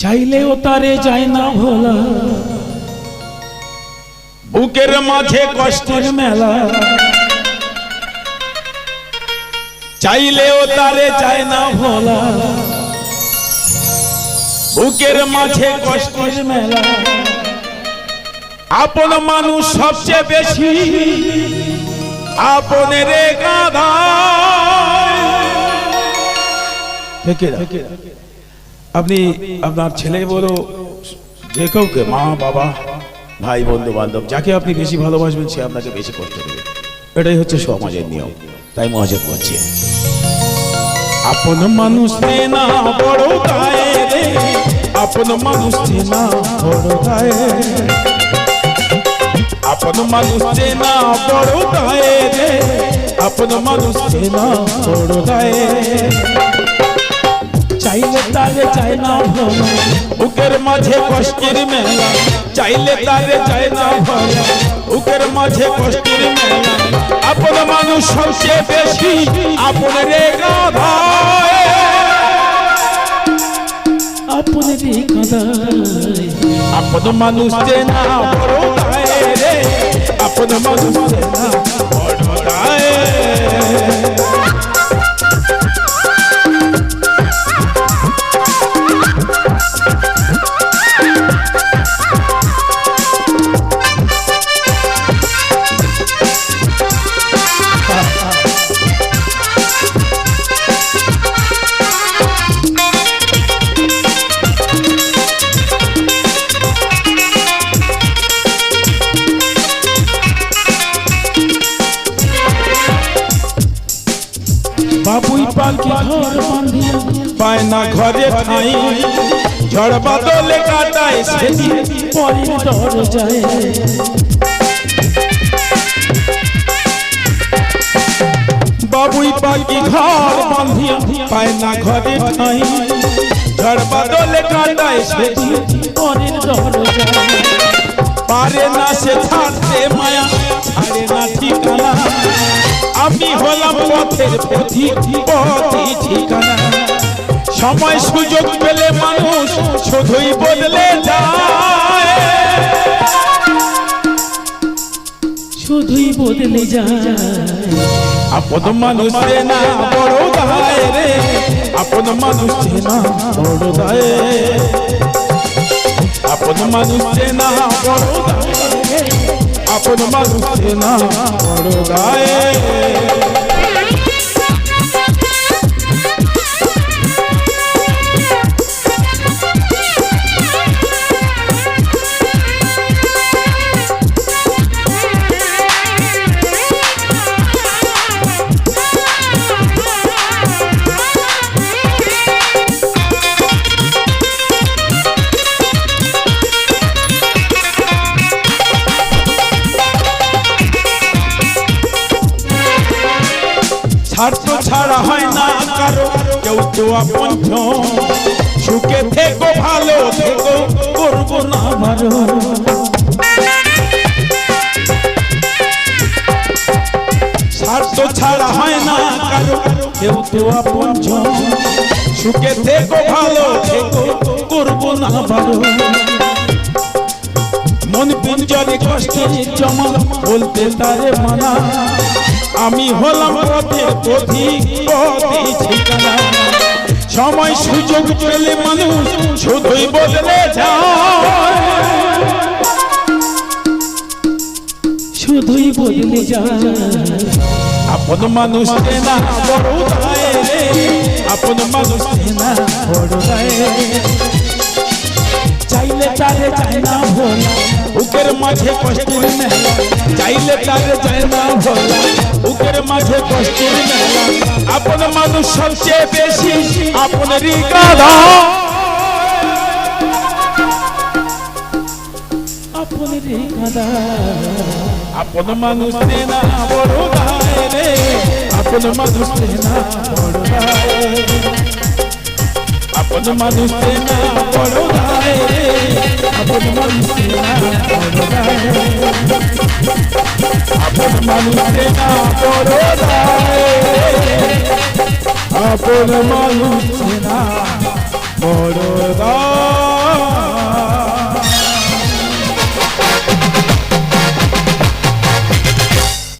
চাইলেও তারে যায় না ভোলা। বুকের মাঝে কষ্টের মেলা। চাইলেও তারে যায় না ভোলা। বুকের মাঝে কষ্টের মেলা। আপন মানুষ সবচেয়ে বেশি। আপনের গাধা আপনি আপনার ছেলে বড় যে কাউকে মা বাবা ভাই বন্ধু বান্ধব যাকে আপনি বেশি ভালোবাসবেন সে আপনাকে বেশি কষ্ট দেবে। এটাই হচ্ছে সমাজের নিয়ম। তাই মহাজেব বলছে। আপন মানুষ না বড় গায়ে আপন মানুষ না বড় গায়ে আপন মানুষ না বড় গায়ে আপন মানুষ না বড় গায়ে ভোলা বুকের মাঝে কষ্টের মেলা চাইলে তারে যায় না ভরা বুকের মাঝে কষ্টের মেলা আপন মানুষ সবচেয়ে বেশি আপন রে গাধা। আপনে রে কাদায় আপন মানুষ যে না বড় রে আপন মানুষ যে না বাবুই পালকি ঘর বান্ধিয়া পায় না ঘরে ঠাই। ঝড় বাদলে কাটায় সেটি পরে ডর যায় বাবুই পাখি ঘর বাঁধিয়া পায় না ঘরে ঠাই। ঝড় বাদলে কাটায় সেটি পরের ডর যায় পারে না সে ছাড়তে মায়া ছাড়ে না ঠিকানা। আমি হলাম পথের পথি পথি ঠিকানা। সময় সুযোগ পেলে মানুষ শুধুই বদলে যায়। শুধুই বদলে যায়। আপন মানুষ না বড় দায় রে আপন মানুষ না বড় দায়। আপন মানুষ না বড় দায় আপন মানুষ না বড় দায়। স্বার্থ ছাড়া হয় না কারও। কেউ তো আপন সুখে থেকো, ভালো থেকো, করব না আমারও। স্বার্থ ছাড়া হয় না কারও। কেউ তো আপন সুখে থেকো, ভালো থেকো, করব না ভালো মন পিঞ্জরে কষ্টের জমা বলতে তারে মানা। আমি হলাম পথের পথি পথি ঠিকানা। সময় সুযোগ পেলে মানুষ শুধুই বদলে যায়। শুধুই বদলে আপন মানুষ আপন মানুষ চাইলে যায় না বুকের মাঝে কষ্টের মেলা চাইলে তারে যায় না ভোলা। বুকের মাঝে কষ্টের মেলা আপন মানুষ সবচেয়ে বেশি আপন রিগাধা আপন মানুষ আপন মানুষ আপন মানুষ আপন মানুষ মানুষ না বড় আপন মানুষ